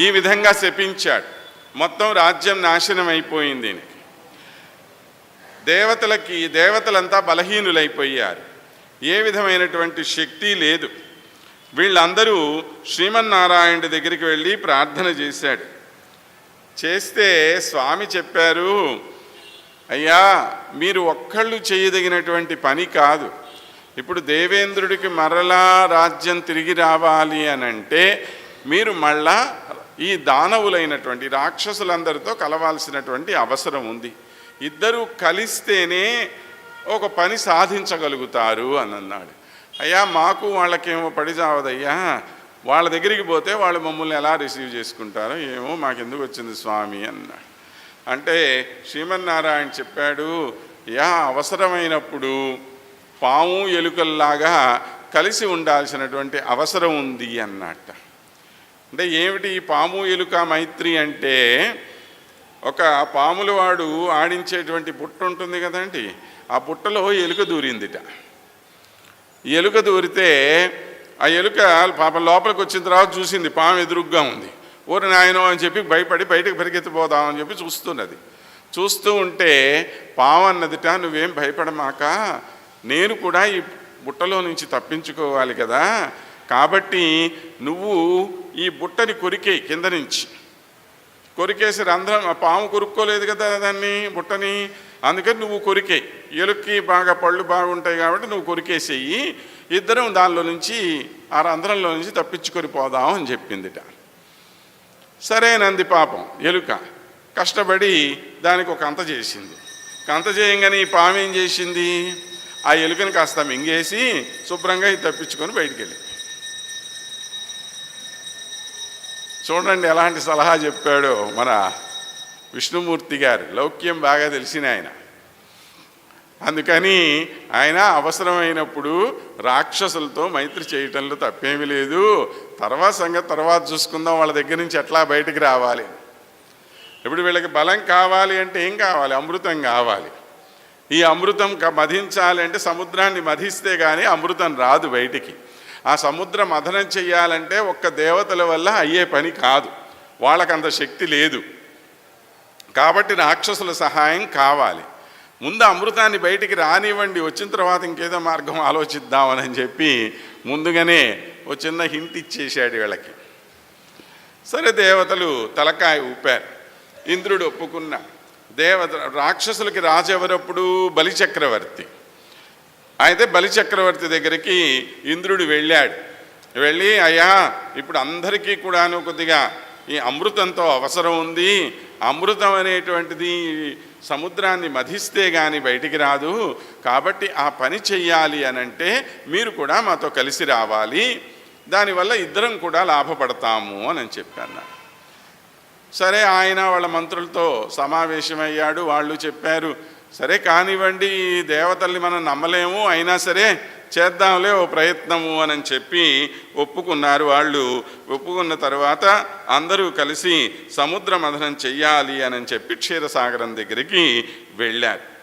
ఈ విధంగా శపించాడు. మొత్తం రాజ్యం నాశనం అయిపోయింది దేవతలకి దేవతలంతా బలహీనులైపోయారు. ఏ విధమైనటువంటి శక్తి లేదు. వీళ్ళందరూ శ్రీమన్నారాయణుడి దగ్గరికి వెళ్ళి ప్రార్థన చేశాడు. చేస్తే స్వామి చెప్పారు అయ్యా మీరు ఒక్కళ్ళు చేయదగినటువంటి పని కాదు. ఇప్పుడు దేవేంద్రుడికి మరలా రాజ్యం తిరిగి రావాలి అని అంటే మీరు మళ్ళా ఈ దానవులైనటువంటి రాక్షసులందరితో కలవాల్సినటువంటి అవసరం ఉంది. ఇద్దరూ కలిస్తేనే ఒక పని సాధించగలుగుతారు అని అన్నాడు. అయ్యా మాకు వాళ్ళకేమో పడిజావదయ్యా. వాళ్ళ దగ్గరికి పోతే వాళ్ళు మమ్మల్ని ఎలా రిసీవ్ చేసుకుంటారో ఏమో మాకెందుకు వచ్చింది స్వామి అన్నాడు. అంటే శ్రీమన్నారాయణ చెప్పాడు యా అవసరమైనప్పుడు పాము ఎలుకల్లాగా కలిసి ఉండాల్సినటువంటి అవసరం ఉంది అన్నట్ట. అంటే ఏమిటి ఈ పాము ఎలుక మైత్రి అంటే ఒక పాములవాడు ఆడించేటువంటి బుట్ట ఉంటుంది కదండి. ఆ బుట్టలో ఎలుక దూరిందిట. ఎలుక దూరితే ఆ ఎలుక పాప లోపలికి వచ్చిన తర్వాత చూసింది పాము ఎదురుగ్గా ఉంది. ఊరి నాయనో అని చెప్పి భయపడి బయటకు పరిగెత్తిపోదామని చెప్పి చూస్తున్నది. చూస్తూ ఉంటే పాము అన్నదిట నువ్వేం భయపడమాక నేను కూడా ఈ బుట్టలో నుంచి తప్పించుకోవాలి కదా. కాబట్టి నువ్వు ఈ బుట్టని కొరికే కింద నుంచి. కొరికేసి రంధ్రం ఆ పాము కొరుక్కోలేదు కదా దాన్ని బుట్టని. అందుకని నువ్వు కొరికే. ఎలుక్కి బాగా పళ్ళు బాగుంటాయి కాబట్టి నువ్వు కొరికేసేయి. ఇద్దరం దానిలో నుంచి ఆ రంధ్రంలో నుంచి తప్పించుకొని పోదాం అని చెప్పిందిట. సరేనంది పాపం ఎలుక. కష్టపడి దానికి ఒక అంత చేసింది. కంత చేయంగానే ఈ పాము ఏం చేసింది? ఆ ఎలుకని కాస్త మింగేసి శుభ్రంగా ఇది తప్పించుకొని బయటికి వెళ్ళింది. చూడండి ఎలాంటి సలహా చెప్పాడో మన విష్ణుమూర్తి గారు. లౌక్యం బాగా తెలిసిన ఆయన. అందుకని ఆయన అవసరమైనప్పుడు రాక్షసులతో మైత్రి చేయటంలో తప్పేమీ లేదు. తర్వాత సంగతి తర్వాత చూసుకుందాం వాళ్ళ దగ్గర నుంచి ఎట్లా బయటికి రావాలి. ఇప్పుడు వీళ్ళకి బలం కావాలి అంటే ఏం కావాలి? అమృతం కావాలి. ఈ అమృతం క- మధించాలి అంటే సముద్రాన్ని మధిస్తే కానీ అమృతం రాదు బయటికి. ఆ సముద్ర మథనం చెయ్యాలంటే ఒక్క దేవతల వల్ల అయ్యే పని కాదు. వాళ్ళకంత శక్తి లేదు. కాబట్టి రాక్షసుల సహాయం కావాలి. ముందు అమృతాన్ని బయటికి రానివ్వండి. వచ్చిన తర్వాత ఇంకేదో మార్గం ఆలోచిద్దామని చెప్పి ముందుగానే ఓ చిన్న హింట్ ఇచ్చేసాడు వీళ్ళకి. సరే దేవతలు తలకాయ ఊపారు. ఇంద్రుడు ఒప్పుకున్న దేవత రాక్షసులకి రాజు ఎవరప్పుడు? బలిచక్రవర్తి. అయితే బలిచక్రవర్తి దగ్గరికి ఇంద్రుడు వెళ్ళాడు. వెళ్ళి అయ్యా ఇప్పుడు అందరికీ కూడాను కొద్దిగా ఈ అమృతంతో అవసరం ఉంది. అమృతం అనేటువంటిది సముద్రాన్ని మధిస్తే కానీ బయటికి రాదు. కాబట్టి ఆ పని చెయ్యాలి అని అంటే మీరు కూడా మాతో కలిసి రావాలి. దానివల్ల ఇద్దరం కూడా లాభపడతాము అని చెప్పాను. సరే ఆయన వాళ్ళ మంత్రులతో సమావేశమయ్యాడు. వాళ్ళు చెప్పారు సరే కానివ్వండి ఈ దేవతల్ని మనం నమ్మలేము అయినా సరే చేద్దాంలే ఓ ప్రయత్నము అని చెప్పి ఒప్పుకున్నారు వాళ్ళు. ఒప్పుకున్న తర్వాత అందరూ కలిసి సముద్ర మథనం చెయ్యాలి అని చెప్పి క్షీరసాగరం దగ్గరికి వెళ్ళారు.